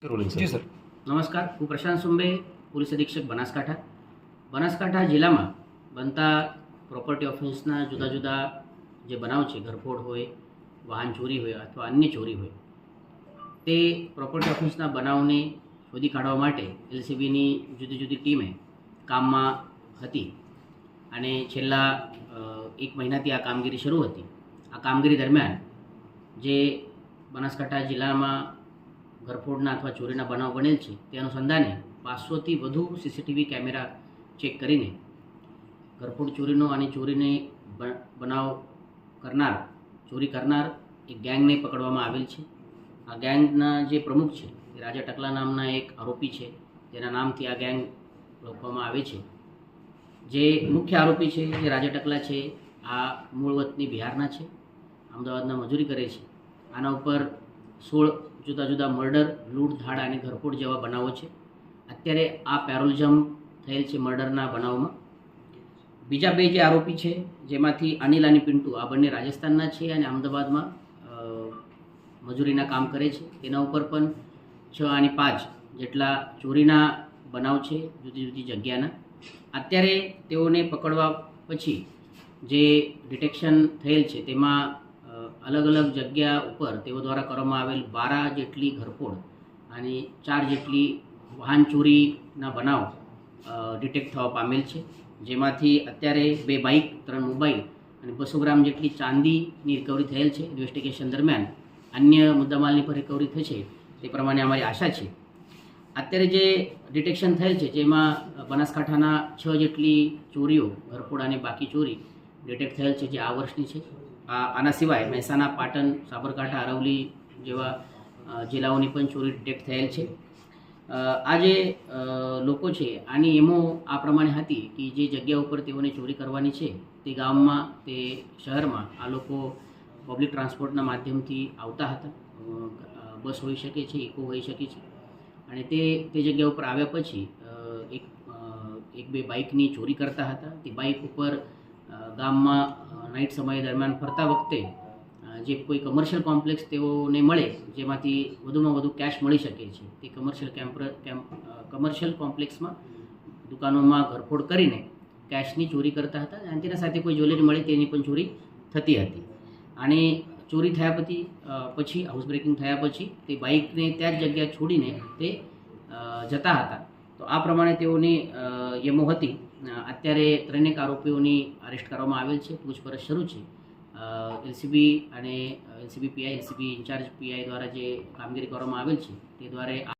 Rolling જી sir. નમસ્કાર હું પ્રશાંત Sumbe police અધિક્ષક બનાસકાંઠા. બનાસકાંઠા જિલ્લામાં બનતા પ્રોપર્ટી ઓફિસના જુદા જુદા જે બનાવ છે ઘરફોડ હોય વાહન ચોરી હોય અથવા અન્ય ચોરી હોય તે પ્રોપર્ટી ઓફિસના બનાવને શોધી કાઢવા માટે એલસીબીની જુદી જુદી ટીમે કામમાં હતી. અને છેલ્લા એક મહિનાથી આ કામગીરી શરૂ હતી. આ કામગીરી દરમિયાન જે બનાસકાંઠા જિલ્લામાં ઘરફોડના અથવા ચોરીના બનાવ બનેલ છે, તે અનુસંધાને પાંચસોથી વધુ સીસીટીવી કેમેરા ચેક કરીને ઘરફોડ ચોરીનો અને ચોરીને બનાવ કરનાર, ચોરી કરનાર એક ગેંગને પકડવામાં આવેલ છે. આ ગેંગના જે પ્રમુખ છે, તે રાજા ટકલા નામના એક આરોપી છે તેના નામથી આ ગેંગ ઓળખવામાં આવે છે. જે મુખ્ય આરોપી છે જે રાજા ટકલા છે, આ મૂળ વતની બિહારના છે, અમદાવાદના મજૂરી કરે છે. આના ઉપર સોળ જુદા જુદા મર્ડર લૂંટ, ધાડ અને ઘરફોડ જેવા બનાવો છે. અત્યારે આ પેરોલિઝમ થયેલ છે મર્ડરના બનાવમાં. બીજા બે જે આરોપી છે, જેમાંથી અનિલ અને પિન્ટુ, આ બંને રાજસ્થાનના છે અને અમદાવાદમાં મજૂરીના કામ કરે છે. તેના ઉપર પણ છ અને પાંચ જેટલા ચોરીના બનાવ છે જુદી જુદી જગ્યાના. અત્યારે તેઓને પકડવા પછી જે ડિટેક્શન થયેલ છે, તેમાં અલગ અલગ જગ્યા ઉપર તેઓ દ્વારા કરવામાં આવેલ બારા જેટલી ઘરફોડ અને ચાર જેટલી વાહન ચોરીના બનાવ ડિટેક્ટ થવા પામેલ છે. જેમાંથી અત્યારે બે બાઇક, ત્રણ મોબાઈલ અને બસો ગ્રામ જેટલી ચાંદીની રિકવરી થયેલ છે. ઇન્વેસ્ટિગેશન દરમિયાન અન્ય મુદ્દામાલની પણ રિકવરી થશે તે પ્રમાણે અમારી આશા છે. અત્યારે જે ડિટેક્શન થયેલ છે, જેમાં બનાસકાંઠાના છ જેટલી ચોરીઓ, ઘરફોડ અને બાકી ચોરી ડિટેક્ટ થયેલ છે, જે આ વર્ષની છે. આના સિવાય મહેસાણા, પાટણ, સાબરકાંઠા અરવલી જેવા જિલ્લાઓની પણ ચોરી ડિટેક્ટ થયેલ છે. આ જે લોકો છે, આની એમો આ પ્રમાણે હતી કે જે જગ્યા ઉપર તેઓને ચોરી કરવાની છે, તે ગામમાં તે શહેરમાં આ લોકો પબ્લિક ટ્રાન્સપોર્ટના માધ્યમથી આવતા હતા. બસ હોઈ શકે છે, ઇકો હોઈ શકે છે. અને તે તે જગ્યા ઉપર આવ્યા પછી એક એક બે બાઇકની ચોરી કરતા હતા. તે બાઇક ઉપર ગામમાં નાઇટ સમય દરમિયાન ફરતા વખતે જે કોઈ કમર્શિયલ કોમ્પ્લેક્સ તેઓને મળે, જેમાંથી વધુમાં વધુ કેશ મળી શકે છે, તે કમર્શિયલ કેમ્પર કેમ્પ કમર્શિયલ કોમ્પ્લેક્સમાં દુકાનોમાં ઘરફોડ કરીને કેશની ચોરી કરતા હતા અને તેના સાથે કોઈ જ્વેલરી મળે તેની પણ ચોરી થતી હતી. અને ચોરી થયા પછી પછી હાઉસ બ્રેકિંગ થયા પછી તે બાઇકને ત્યાં જ જગ્યા છોડીને તે જતા હતા. તો આ પ્રમાણે તેઓની યમો હતી. અત્યારે ત્રણેક આરોપીઓની અરેસ્ટ કરવામાં આવેલ છે. પૂછપરછ શરૂ છે. એલસીબી અને LCB PI LCB incharge PI દ્વારા જે કામગીરી કરવામાં આવેલ છે, તે દ્વારા